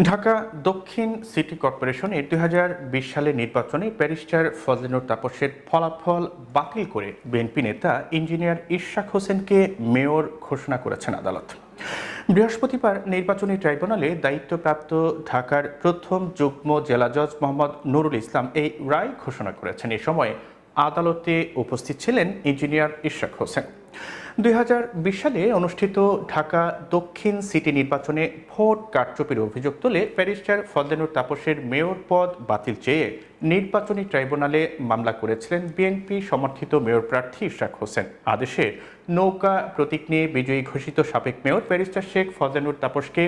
ঢাকা দক্ষিণ সিটি কর্পোরেশনের দুই হাজার বিশ সালের নির্বাচনে ব্যারিস্টার ফজলিনুর তাপসের ফলাফল বাতিল করে বিএনপি নেতা ইঞ্জিনিয়ার ইশাক হোসেনকে মেয়র ঘোষণা করেছেন আদালত। বৃহস্পতিবার নির্বাচনী ট্রাইব্যুনালে দায়িত্বপ্রাপ্ত ঢাকার প্রথম যুগ্ম জেলা জজ মোহাম্মদ নুরুল ইসলাম এই রায় ঘোষণা করেছেন। এ সময় আদালতে উপস্থিত ছিলেন ইঞ্জিনিয়ার ইশাক হোসেন। দুই হাজার বিশ সালে অনুষ্ঠিত ঢাকা দক্ষিণ সিটি নির্বাচনে ভোট কারচুপির অভিযোগ তুলে ব্যারিস্টার ফজলেনুর তাপসের মেয়র পদ বাতিল চেয়ে নির্বাচনী ট্রাইব্যুনালে মামলা করেছিলেন বিএনপি সমর্থিত মেয়র প্রার্থী ইশরাক হোসেন। আদেশে নৌকা প্রতীক নিয়ে বিজয়ী ঘোষিত সাবেক মেয়র ব্যারিস্টার শেখ ফজলেনুর তাপসকে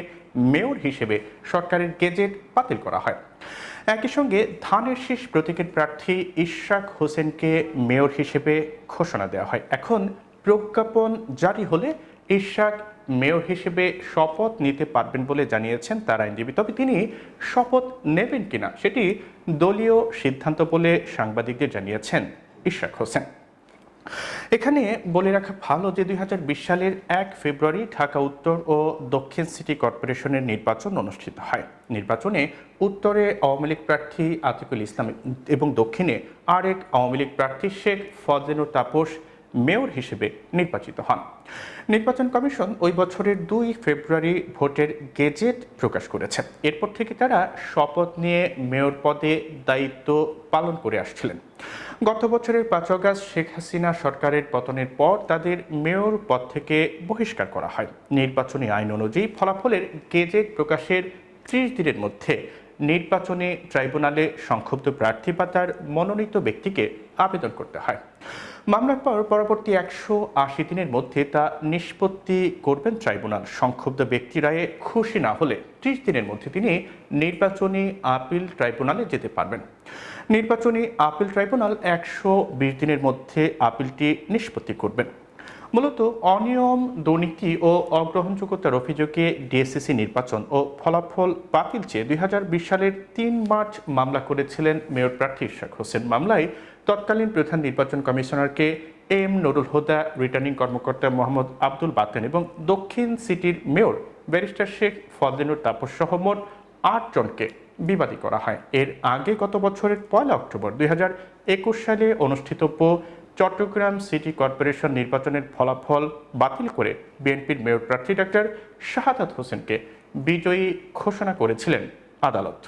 মেয়র হিসেবে সরকারের গেজেট বাতিল করা হয়। একই সঙ্গে ধানের শীষ প্রতীকের প্রার্থী ইশরাক হোসেনকে মেয়র হিসেবে ঘোষণা দেওয়া হয়। এখন প্রজ্ঞাপন জারি হলে ইশাক মেয়র হিসেবে শপথ নিতে পারবেন বলে জানিয়েছেন তার আইনজীবী। তবে তিনি শপথ নেবেন কিনা সেটি দলীয় সিদ্ধান্ত বলে সাংবাদিকদের জানিয়েছেন ইশাক হোসেন। এখানে বলে রাখা ভালো যে দুই হাজার বিশ সালের এক ফেব্রুয়ারি ঢাকা, উত্তর ও দক্ষিণ সিটি কর্পোরেশনের নির্বাচন অনুষ্ঠিত হয়। নির্বাচনে উত্তরে আওয়ামী লীগ প্রার্থী আতিকুল ইসলাম এবং দক্ষিণে আরেক আওয়ামী লীগ প্রার্থী শেখ ফজলেনুর তাপস মেয়র হিসেবে নির্বাচিত হন। নির্বাচন কমিশন ওই বছরের দুই ফেব্রুয়ারি ভোটের গেজেট প্রকাশ করেছে। এরপর থেকে তারা শপথ নিয়ে মেয়র পদে দায়িত্ব পালন করে আসছিলেন। গত বছরের পাঁচ আগস্ট শেখ হাসিনা সরকারের পতনের পর তাদের মেয়র পদ থেকে বহিষ্কার করা হয়। নির্বাচনী আইন অনুযায়ী ফলাফলের গেজেট প্রকাশের ত্রিশ দিনের মধ্যে নির্বাচনী ট্রাইব্যুনালে সংক্ষুব্ধ প্রার্থী বা তার মনোনীত ব্যক্তিকে আবেদন করতে হয়। মামলার পর পরবর্তী একশো আশি দিনের মধ্যে তা নিষ্পত্তি করবেন ট্রাইব্যুনাল। সংক্ষুব্ধ ব্যক্তি রায়ে খুশি না হলে ত্রিশ দিনের মধ্যে তিনি নির্বাচনী আপিল ট্রাইব্যুনালে যেতে পারবেন। নির্বাচনী আপিল ট্রাইব্যুনাল একশো বিশ দিনের মধ্যে আপিলটি নিষ্পত্তি করবেন। মূলত অনিয়ম, দুর্নীতি ও অগ্রহণযোগ্যতার অভিযোগে ডিএসসিসি নির্বাচন ও ফলাফল বাতিল চেয়ে দু হাজার বিশ সালের তিন মার্চ মামলা করেছিলেন মেয়র প্রার্থী ইশাক হোসেন। মামলায় তৎকালীন প্রধান নির্বাচন কমিশনারকে এম নুরুল হুদা, রিটার্নিং কর্মকর্তা মোহাম্মদ আব্দুল বাতেন এবং দক্ষিণ সিটির মেয়র ব্যারিস্টার শেখ ফজলিনুর তাপস সহ মোট আট জনকে বিবাদী করা হয়। এর আগে গত বছরের পয়লা অক্টোবর দুই হাজার একুশ সালে অনুষ্ঠিতব্য চট্টগ্রাম সিটি কর্পোরেশন নির্বাচনের ফলাফল বাতিল করে বিএনপির মেয়র প্রার্থী ডাক্তার শাহাদাত হোসেনকে বিজয়ী ঘোষণা করেছিলেন আদালত।